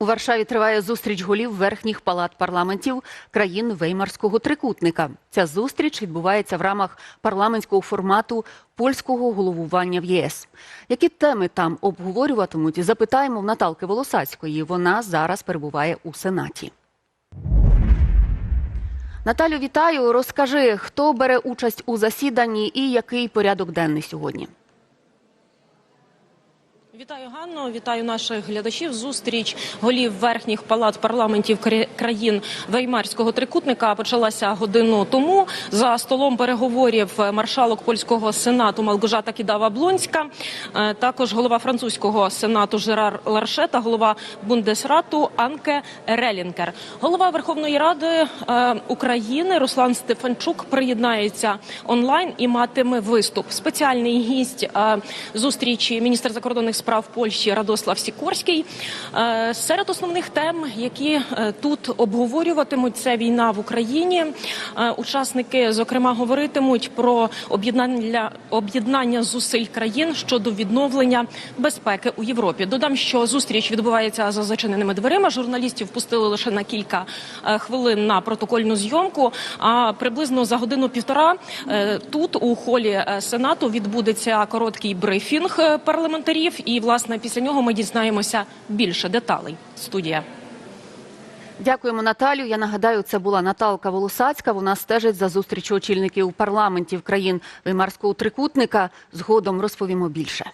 У Варшаві триває зустріч голів верхніх палат парламентів країн Веймарського трикутника. Ця зустріч відбувається в рамах парламентського формату польського головування в ЄС. Які теми там обговорюватимуть? Запитаємо в Наталки Волосацької. Вона зараз перебуває у Сенаті. Наталю, вітаю. Розкажи, хто бере участь у засіданні і який порядок денний сьогодні? Вітаю Ганно, вітаю наших глядачів. Зустріч голів верхніх палат парламентів кра- країн Веймарського трикутника почалася годину тому. За столом переговорів маршалок польського сенату Малгожата Кідава Блонська, е, також голова французького сенату Жерар Ларше та голова Бундесрату Анке Релінкер. Голова Верховної Ради е, України Руслан Стефанчук приєднається онлайн і матиме виступ. Спеціальний гість е, зустрічі міністр закордонних справ Польщі Радослав Сікорський. Е, Серед основних тем, які е, тут обговорюватимуть, це війна в Україні. Е, Учасники, зокрема, говоритимуть про об'єднання об'єднання зусиль країн щодо відновлення безпеки у Європі. Додам, що зустріч відбувається за зачиненими дверима. Журналістів пустили лише на кілька хвилин на протокольну зйомку. А приблизно за годину-півтора тут у холі сенату відбудеться короткий брифінг парламентарів. І власне після нього ми дізнаємося більше деталей. Студія. Дякуємо, Наталю. Я нагадаю, це була Наталка Волосацька. Вона стежить за зустрічю очільників парламентів країн Веймарського трикутника. Згодом розповімо більше.